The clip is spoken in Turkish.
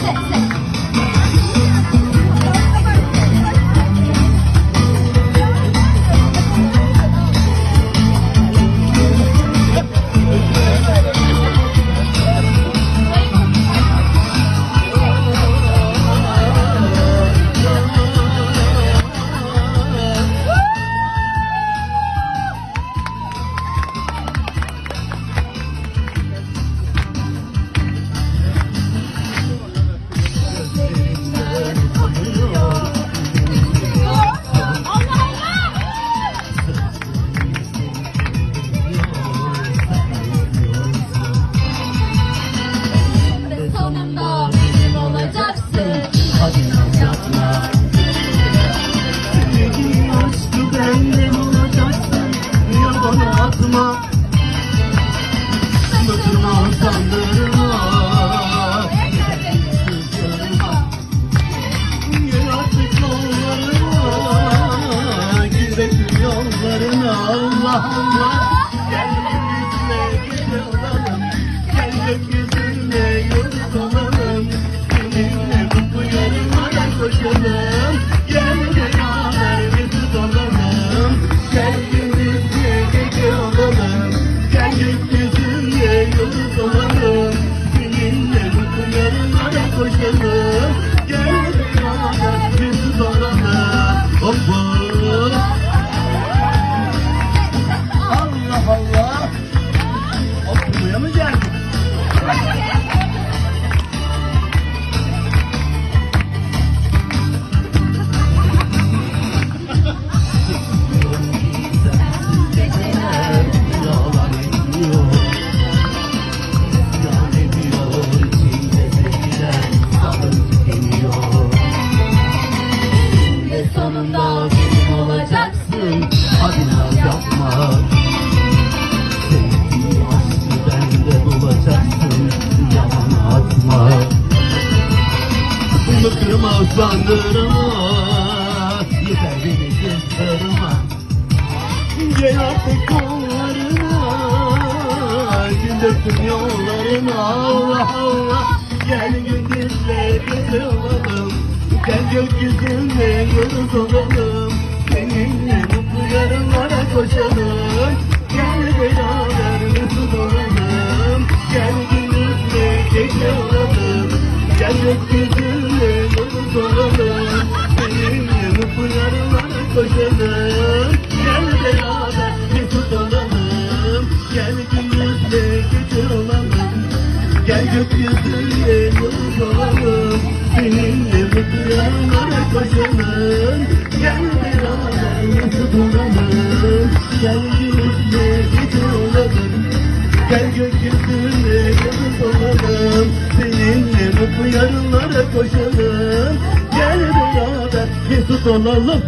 对对。mismo good. kızdırma utandırma Yeter beni kızdırma. Gel artık kollarına. Gündürsün yollarına. Allah Allah. Gel gündüzle kızılalım Sen gökyüzünde Yanlara koşalım Gel beraber tutunalım Gel yüzle gece olalım Gel gökyüzüne yıldız olalım Seninle mutlu yarınlara koşalım Gel beraber mesut olalım